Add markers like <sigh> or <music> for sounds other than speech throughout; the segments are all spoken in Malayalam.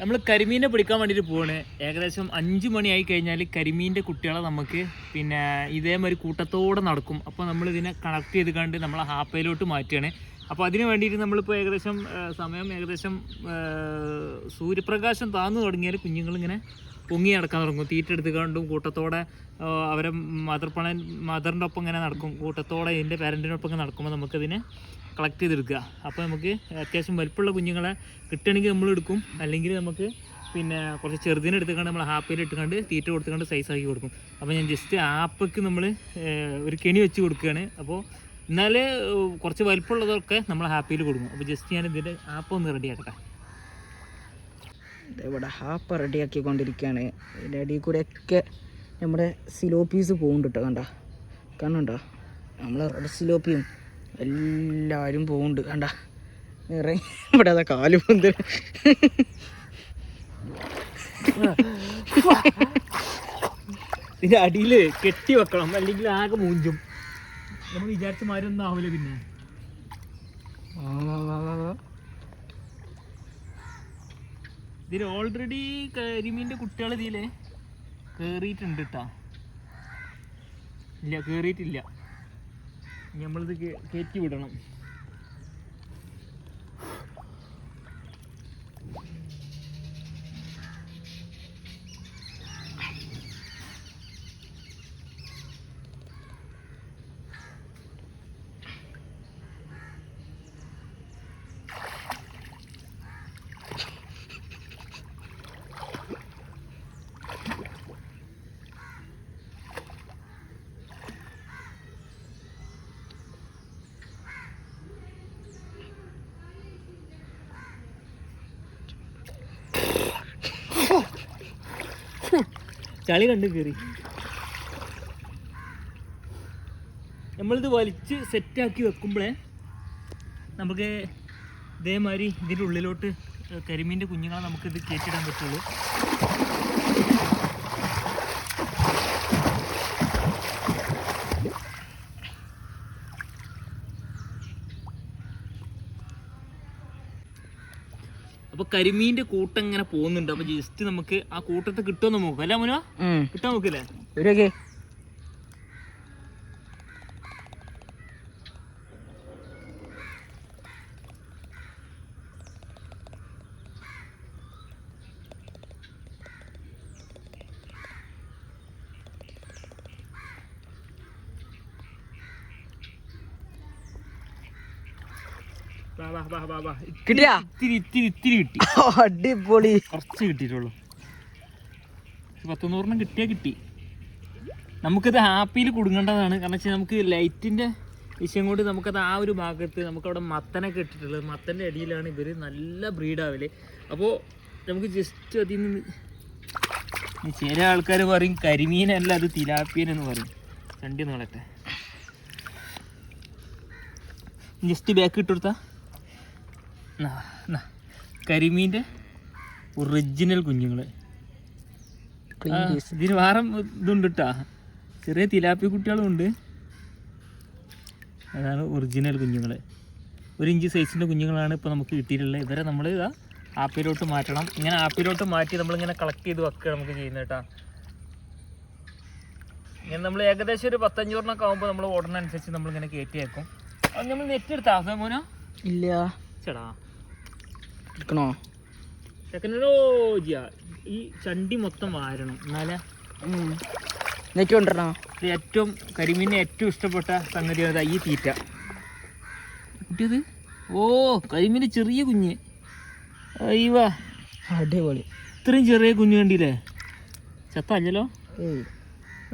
നമ്മൾ കരിമീനെ പിടിക്കാൻ വേണ്ടിയിട്ട് പോവാണ്. ഏകദേശം അഞ്ച് മണിയായി കഴിഞ്ഞാൽ കരിമീന്റെ കുട്ടികളെ നമുക്ക് പിന്നെ ഇതേമാതിരി കൂട്ടത്തോടെ നടക്കും. അപ്പോൾ നമ്മൾ ഇതിനെ കണക്ട് ചെയ്ത് കണ്ട് നമ്മളെ ഹാപ്പയിലോട്ട് മാറ്റുകയാണ്. അപ്പോൾ അതിന് വേണ്ടിയിട്ട് നമ്മളിപ്പോൾ ഏകദേശം സമയം ഏകദേശം സൂര്യപ്രകാശം താന്നു തുടങ്ങിയാൽ കുഞ്ഞുങ്ങളിങ്ങനെ പൊങ്ങി നടക്കാൻ തുടങ്ങും. തീറ്റ എടുത്ത് കണ്ടും കൂട്ടത്തോടെ അവരെ മദർ പണൻ മദറിന്റെ ഒപ്പം ഇങ്ങനെ നടക്കും. കൂട്ടത്തോടെ ഇതിന്റെ പാരന്റിനൊപ്പം നടക്കുമ്പോൾ നമുക്കതിനെ കളക്ട് ചെയ്തെടുക്കുക. അപ്പോൾ നമുക്ക് അത്യാവശ്യം വലിപ്പമുള്ള കുഞ്ഞുങ്ങളെ കിട്ടണമെങ്കിൽ നമ്മൾ എടുക്കും. അല്ലെങ്കിൽ നമുക്ക് പിന്നെ കുറച്ച് ചെറുതിനെ എടുത്തുകൊണ്ട് നമ്മൾ ഹാപ്പിയിൽ ഇട്ടുകൊണ്ട് തീറ്റ കൊടുത്തുകൊണ്ട് സൈസ് ആക്കി കൊടുക്കും. അപ്പോൾ ഞാൻ ജസ്റ്റ് ആപ്പയ്ക്ക് നമ്മൾ ഒരു കെണി വെച്ച് കൊടുക്കുകയാണ്. അപ്പോൾ എന്നാൽ കുറച്ച് വലിപ്പമുള്ളതൊക്കെ നമ്മൾ ഹാപ്പിയിൽ കൊടുക്കും. അപ്പോൾ ജസ്റ്റ് ഞാൻ ഇതിന്റെ ആപ്പ് ഒന്ന് റെഡിയാക്കട്ടെ ഇവിടെ ഹാപ്പ റെഡിയാക്കിക്കൊണ്ടിരിക്കുകയാണ് ഇതിന്റെ അടിയിൽ കൂടെ ഒക്കെ നമ്മുടെ സിലോപ്പീസ് പോകുന്നുണ്ട് കേട്ടോ കണ്ട? കാണുന്നുണ്ടോ റെഡ് സിലോപ്പിയും എല്ലാവരും പോകുന്നുണ്ട് കണ്ട നിറയെ ഇവിടെ അതാ കാൽ പൊന്ത്. ഇതിന്റെ അടിയിൽ കെട്ടി വെക്കണം. അല്ലെങ്കിൽ ആകെ മൂഞ്ചും. നമ്മൾ വിചാരിച്ച മാതിരി ഒന്നും ആവില്ല പിന്നെ. ഇതിൽ ഓൾറെഡി കരിമീന്റെ കുട്ടികൾ ഇതിൽ കയറിയിട്ടുണ്ട് കേട്ടാ ഇല്ല കയറിയിട്ടില്ല നമ്മളിത് കയറ്റി വിടണം. ചളി കണ്ട് കയറി നമ്മളിത് വലിച്ച് സെറ്റാക്കി വെക്കുമ്പോഴേ നമുക്ക് ഇതേമാതിരി ഇതിന്റെ ഉള്ളിലോട്ട് കരിമീന്റെ കുഞ്ഞുങ്ങളെ നമുക്കിത് കയറ്റിടാൻ പറ്റുള്ളൂ. അപ്പോൾ കരിമീന്റെ കൂട്ടം ഇങ്ങനെ പോകുന്നുണ്ട്. അപ്പൊ ജസ്റ്റ് നമുക്ക് ആ കൂട്ടത്തെ കിട്ടുമെന്ന് നോക്കാം. അല്ലേ മുനോ. കിട്ടാൻ നോക്കില്ലേ? കിട്ടിയാ? ഇത്തിരി ഇത്തിരി ഇത്തിരി കിട്ടി. അടിപൊളി. കുറച്ച് കിട്ടിയിട്ടുള്ളൂ. പത്തൊന്നൂറിനും കിട്ടിയാ കിട്ടി. നമുക്കത് ഹാപ്പിയിൽ കുടുങ്ങേണ്ടതാണ്. കാരണം വെച്ചാൽ നമുക്ക് ലൈറ്റിന്റെ വിഷയം കൊണ്ട് നമുക്കത് ആ ഒരു ഭാഗത്ത് നമുക്കവിടെ മത്തനെ ഇട്ടിട്ടുള്ളത്. മത്തന്റെ അടിയിലാണ് ഇവർ നല്ല ബ്രീഡാവൽ അപ്പോൾ നമുക്ക് ജസ്റ്റ് അതിൽ നിന്ന് ചില ആൾക്കാർ പറയും കരിമീനല്ല അത് തിലാപ്പിയനെന്ന് പറയും. രണ്ടി നോളട്ടെ ജസ്റ്റ് ബാക്ക് ഇട്ടു കൊടുത്താ? നാ, നാ. കരിമീന്റെ ഒറിജിനൽ കുഞ്ഞുങ്ങൾ ഇതിന് വേറെ ഇതുണ്ട് കേട്ടാ ചെറിയ തിലാപ്പി കുട്ടികളും ഉണ്ട് അതാണ് ഒറിജിനൽ കുഞ്ഞുങ്ങൾ ഒരു ഇഞ്ച് സൈസിന്റെ കുഞ്ഞുങ്ങളാണ് ഇപ്പോൾ നമുക്ക് കിട്ടിയിട്ടുള്ളത്. ഇവരെ നമ്മൾ ഇതാ ആപ്പിലോട്ട് മാറ്റണം. ഇങ്ങനെ ആപ്പിലോട്ട് മാറ്റി നമ്മളിങ്ങനെ കളക്ട് ചെയ്ത് വെക്കുക നമുക്ക് ചെയ്യുന്നത് കേട്ടാ. ഇങ്ങനെ നമ്മൾ ഏകദേശം ഒരു പത്തഞ്ഞൂറിനൊക്കെ ആകുമ്പോൾ നമ്മൾ ഓർഡറിനനുസരിച്ച് നമ്മളിങ്ങനെ കയറ്റി വെക്കും. അത് നമ്മൾ നെറ്റ് എടുത്താ? മോനോ ഇല്ല. ചേടാ എടുക്കണോ? ടെക്നോളജിയ ഈ ചണ്ടി മൊത്തം വാരണം. എന്നാലേ നെറ്റ് കൊണ്ടിരണോ ഏറ്റവും കരിമീനെ ഏറ്റവും ഇഷ്ടപ്പെട്ട സംഗതി അതാ ഈ തീറ്റ. കുട്ടിയത്? ഓ കരിമീൻ ചെറിയ കുഞ്ഞ്. അയ്യവാ. അടിപൊളി. ഇത്രയും ചെറിയ കുഞ്ഞ് കണ്ടില്ലേ? ചത്തല്ലോ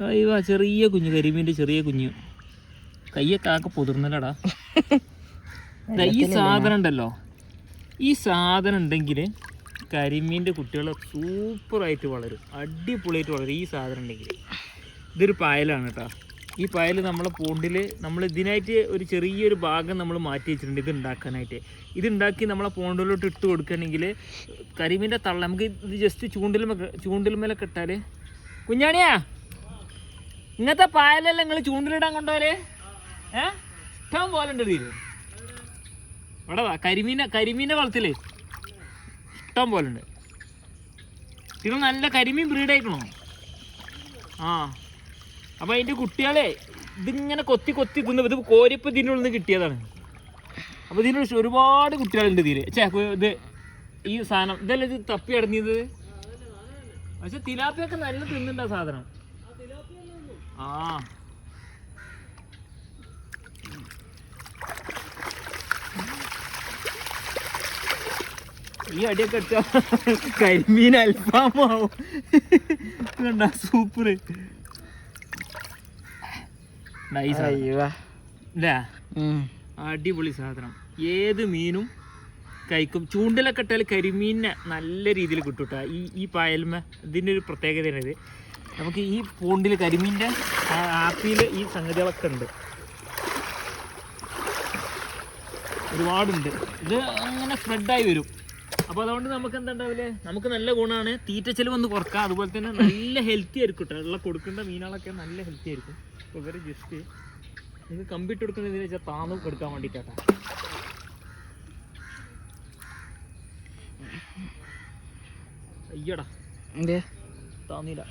അയ്യവാ ചെറിയ കുഞ്ഞ് കരിമീന്റെ ചെറിയ കുഞ്ഞ്. കയ്യൊക്കെ ആകെ പൊതിർന്നല്ലടാ. <laughs> ഈ സാധനം ഉണ്ടല്ലോ. ഈ സാധനം ഉണ്ടെങ്കിൽ കരിമീന്റെ കുട്ടികൾ സൂപ്പറായിട്ട് വളരും. അടിപൊളിയായിട്ട് വളരും ഈ സാധനം ഉണ്ടെങ്കിൽ ഇതൊരു പായലാണ് കേട്ടോ ഈ പായൽ നമ്മളെ പൂണ്ടിൽ നമ്മൾ ഇതിനായിട്ട് ഒരു ചെറിയൊരു ഭാഗം നമ്മൾ മാറ്റി വെച്ചിട്ടുണ്ട് ഇത് ഉണ്ടാക്കാനായിട്ട്. ഇത് ഉണ്ടാക്കി നമ്മളെ പോണ്ടിലോട്ട് ഇട്ട് കൊടുക്കുകയാണെങ്കിൽ കരിമീന്റെ തള്ള നമുക്ക് ഇത് ജസ്റ്റ് ചൂണ്ടിൽ ചൂണ്ടിൽ മേലെ കിട്ടാൽ കുഞ്ഞാണിയാ ഇങ്ങനത്തെ പായലല്ല നിങ്ങൾ ചൂണ്ടിലിടാൻ കൊണ്ടുപോലെ ഏ? ഇഷ്ടം പോലെ ഉണ്ട് ഇതിൽ ഇവിടെ കരിമീൻ കരിമീന്റെ വളത്തിൽ ഇഷ്ടം പോലെ ഉണ്ട് ഇത് നല്ല കരിമീൻ ബ്രീഡ് ആയിക്കണോ? ആ. അപ്പൊ അതിന്റെ കുട്ടികളെ ഇതിങ്ങനെ കൊത്തി കൊത്തി തിന്ന് ഇത് കോരിപ്പ് ഇതിനുള്ളിൽ നിന്ന് കിട്ടിയതാണ്. അപ്പോൾ ഇതിന് ഒരുപാട് കുട്ടികളുണ്ട് തീരെ ചേ ഇത് ഈ സാധനം ഇതല്ലേ ഇത് തപ്പി അടങ്ങിയത് പക്ഷെ തിലാപ്പിയൊക്കെ നല്ല തിന്നുണ്ട സാധനം. ആ. ഈ അടിയൊക്കെ അടിച്ചാ കരിമീൻ അൽഫാമാവും. കണ്ട സൂപ്പർ അടിപൊളി സാധനം. ഏത് മീനും കഴിക്കും? ചൂണ്ടലൊക്കെ ഇട്ടാൽ കരിമീനിനെ നല്ല രീതിയിൽ കിട്ടും കേട്ടോ ഈ ഈ പായൽമ ഇതിന്റെ ഒരു പ്രത്യേകതയാണ് ഇത്. നമുക്ക് ഈ പോണ്ടിൽ കരിമീന്റെ ആപ്പിയിൽ ഈ സംഗതികളൊക്കെ ഉണ്ട്. ഒരുപാടുണ്ട്. ഇത് അങ്ങനെ സ്പ്രെഡായി വരും. അപ്പോൾ അതുകൊണ്ട് നമുക്ക് എന്താ ഉണ്ടാവില്ലേ നമുക്ക് നല്ല ഗുണമാണ് തീറ്റ ചെലവ് ഒന്ന് കുറക്കാം. അതുപോലെ തന്നെ നല്ല ഹെൽത്തി ആയിരിക്കും കേട്ടോ ഉള്ള കൊടുക്കേണ്ട മീനുകളൊക്കെ നല്ല ഹെൽത്തി ആയിരിക്കും. അപ്പോൾ ഇവർ ജസ്റ്റ് നിങ്ങൾക്ക് കമ്പിട്ട് കൊടുക്കുന്നതിന് വെച്ചാൽ താന്നും കൊടുക്കാൻ വേണ്ടിട്ടാ അയ്യടാ. താന്നില്ല.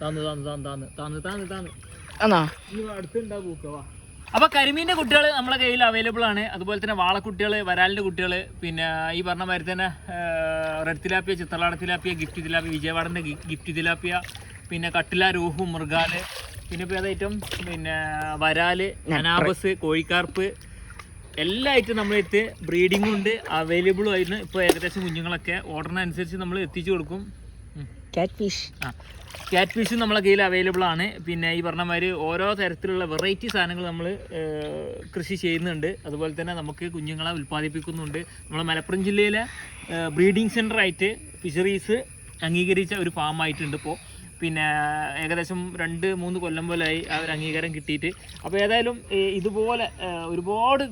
താന്ന് താന്ന് താന്ന് താന്ന് താന്ന് താന്ന് താന്ന്. ആണോ? ഇനി അടുത്തുണ്ടാവും പൂക്കവാ അപ്പൊ കരിമീന്റെ കുട്ടികൾ നമ്മളെ കയ്യിൽ അവൈലബിൾ ആണ്. അതുപോലെ തന്നെ വാളക്കുട്ടികൾ വരാലിന്റെ കുട്ടികൾ പിന്നെ ഈ പറഞ്ഞ മാതിരി തന്നെ red tilapia Chitralada tilapia gift tilapia വിജയവാഡന്റെ gift tilapia പിന്നെ കട്ടില രൂഹു മൃഗാൽ പിന്നെ ഇപ്പോൾ ഏതായിട്ടും പിന്നെ വരാൽ അനാബസ് കോഴിക്കാർപ്പ് എല്ലാ ഐറ്റം നമ്മളെടുത്ത് ബ്രീഡിങ്ങും ഉണ്ട് അവൈലബിളും ആയിരുന്നു. ഇപ്പോൾ ഏകദേശം കുഞ്ഞുങ്ങളൊക്കെ ഓർഡറിനനുസരിച്ച് നമ്മൾ എത്തിച്ചു കൊടുക്കും. കാറ്റ് ഫിഷ് ആ. ക്യാറ്റ് ഫിഷും നമ്മളെ കയ്യിൽ അവൈലബിൾ ആണ്. പിന്നെ ഈ പറഞ്ഞ ഓരോ തരത്തിലുള്ള വെറൈറ്റി സാധനങ്ങൾ നമ്മൾ കൃഷി ചെയ്യുന്നുണ്ട്. അതുപോലെ തന്നെ നമുക്ക് കുഞ്ഞുങ്ങളെ ഉൽപ്പാദിപ്പിക്കുന്നുണ്ട്. നമ്മളെ മലപ്പുറം ജില്ലയിലെ ബ്രീഡിംഗ് സെന്ററായിട്ട് ഫിഷറീസ് അംഗീകരിച്ച ഒരു ഫാം ആയിട്ടുണ്ട് ഇപ്പോൾ പിന്നെ ഏകദേശം രണ്ട് മൂന്ന് കൊല്ലം പോലെയായി ആ ഒരു അംഗീകാരം കിട്ടിയിട്ട്. അപ്പോൾ ഏതായാലും ഇതുപോലെ ഒരുപാട്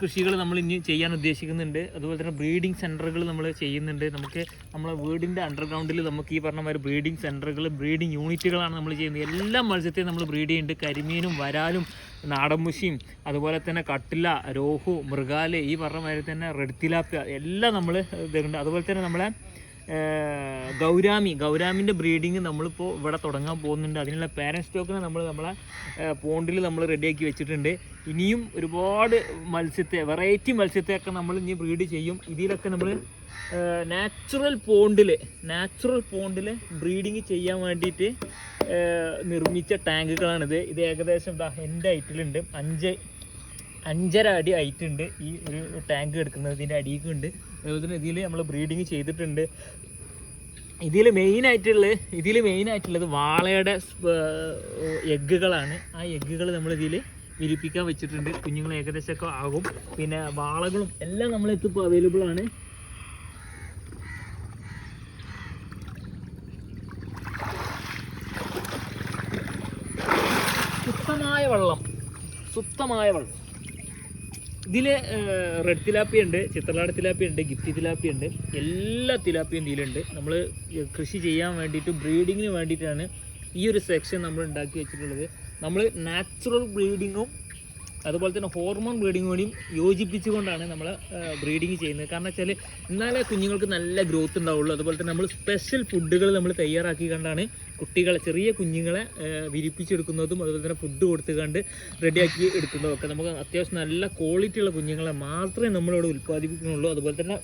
കൃഷികൾ നമ്മൾ ഇനി ചെയ്യാൻ ഉദ്ദേശിക്കുന്നുണ്ട്. അതുപോലെ തന്നെ ബ്രീഡിംഗ് സെന്ററുകൾ നമ്മൾ ചെയ്യുന്നുണ്ട്. നമുക്ക് നമ്മളെ വീടിന്റെ അണ്ടർഗ്രൗണ്ടിൽ നമുക്ക് ഈ പറഞ്ഞ മാതിരി ബ്രീഡിംഗ് സെന്ററുകൾ ബ്രീഡിംഗ് യൂണിറ്റുകളാണ് നമ്മൾ ചെയ്യുന്നത്. എല്ലാ മത്സ്യത്തെയും നമ്മൾ ബ്രീഡ് ചെയ്യുന്നുണ്ട്. കരിമീനും വരാലും നാടൻ മുഷിയും അതുപോലെ തന്നെ കട്ടില രോഹു മൃഗാൽ ഈ പറഞ്ഞ മാതിരി തന്നെ റെഡ് തിലാപ്പിയ എല്ലാം നമ്മൾ ഇതുണ്ട്. അതുപോലെ തന്നെ നമ്മളെ ഗൗരാമി. ഗൗരാമിന്റെ ബ്രീഡിങ് നമ്മളിപ്പോൾ ഇവിടെ തുടങ്ങാൻ പോകുന്നുണ്ട്. അതിനുള്ള പാരന്റ് സ്റ്റോക്കിനെ നമ്മൾ നമ്മളെ പോണ്ടിൽ നമ്മൾ റെഡിയാക്കി വെച്ചിട്ടുണ്ട്. ഇനിയും ഒരുപാട് മത്സ്യത്തെ വെറൈറ്റി മത്സ്യത്തെയൊക്കെ നമ്മൾ ഇനി ബ്രീഡ് ചെയ്യും. ഇതിലൊക്കെ നമ്മൾ നാച്ചുറൽ പോണ്ടിൽ നാച്ചുറൽ പോണ്ടിൽ ബ്രീഡിങ് ചെയ്യാൻ വേണ്ടിയിട്ട് നിർമ്മിച്ച ടാങ്കുകളാണിത്. ഇത് ഏകദേശം ദാ എന്റെ ഹൈറ്റിലുണ്ട്. അഞ്ച് അഞ്ചര അടി ഹൈറ്റ് ഉണ്ട് ഈ ഒരു ടാങ്ക് എടുക്കുന്നത് ഇതിന്റെ അടിയിലുണ്ട്. ഇതിൽ നമ്മൾ ബ്രീഡിങ് ചെയ്തിട്ടുണ്ട്. ഇതിൽ മെയിൻ ആയിട്ടുള്ള ഇതിൽ മെയിൻ ആയിട്ടുള്ളത് വാളയുടെ എഗ്ഗുകളാണ്. ആ എഗ്ഗുകൾ നമ്മൾ ഇതിൽ വിരിപ്പിക്കാൻ വെച്ചിട്ടുണ്ട്. കുഞ്ഞുങ്ങൾ ഏകദേശമൊക്കെ ആകും. പിന്നെ വാളകളും എല്ലാം നമ്മൾ ഇപ്പോൾ അവൈലബിൾ ആണ്. ശുദ്ധമായ വെള്ളം. ശുദ്ധമായ വെള്ളം. ഇതിൽ റെഡ് തിലാപ്പി ഉണ്ട് ചിത്രലാട് തിലാപ്പി ഉണ്ട് ഗിഫ്റ്റ് തിലാപ്പി ഉണ്ട് എല്ലാ തിലാപ്പിയും ഇതിലുണ്ട്. നമ്മൾ കൃഷി ചെയ്യാൻ വേണ്ടിയിട്ട് ബ്രീഡിങ്ങിന് വേണ്ടിയിട്ടാണ് ഈ ഒരു സെക്ഷൻ നമ്മൾ ഉണ്ടാക്കി വെച്ചിട്ടുള്ളത്. നമ്മൾ നാച്ചുറൽ ബ്രീഡിങ്ങും അതുപോലെ തന്നെ ഹോർമോൺ ബ്രീഡിങ് കൂടിയും യോജിപ്പിച്ചുകൊണ്ടാണ് നമ്മൾ ബ്രീഡിങ് ചെയ്യുന്നത്. കാരണം വെച്ചാൽ എന്നാലേ കുഞ്ഞുങ്ങൾക്ക് നല്ല ഗ്രോത്ത് ഉണ്ടാവുള്ളൂ. അതുപോലെ തന്നെ നമ്മൾ സ്പെഷ്യൽ ഫുഡുകൾ നമ്മൾ തയ്യാറാക്കി കണ്ടാണ് കുട്ടികളെ ചെറിയ കുഞ്ഞുങ്ങളെ വിരിപ്പിച്ചെടുക്കുന്നതും അതുപോലെ തന്നെ ഫുഡ് കൊടുത്തുകൊണ്ട് റെഡിയാക്കി എടുക്കുന്നതും ഒക്കെ നമുക്ക് അത്യാവശ്യം നല്ല ക്വാളിറ്റിയുള്ള കുഞ്ഞുങ്ങളെ മാത്രമേ നമ്മളിവിടെ ഉൽപ്പാദിപ്പിക്കുന്നുള്ളൂ. അതുപോലെ തന്നെ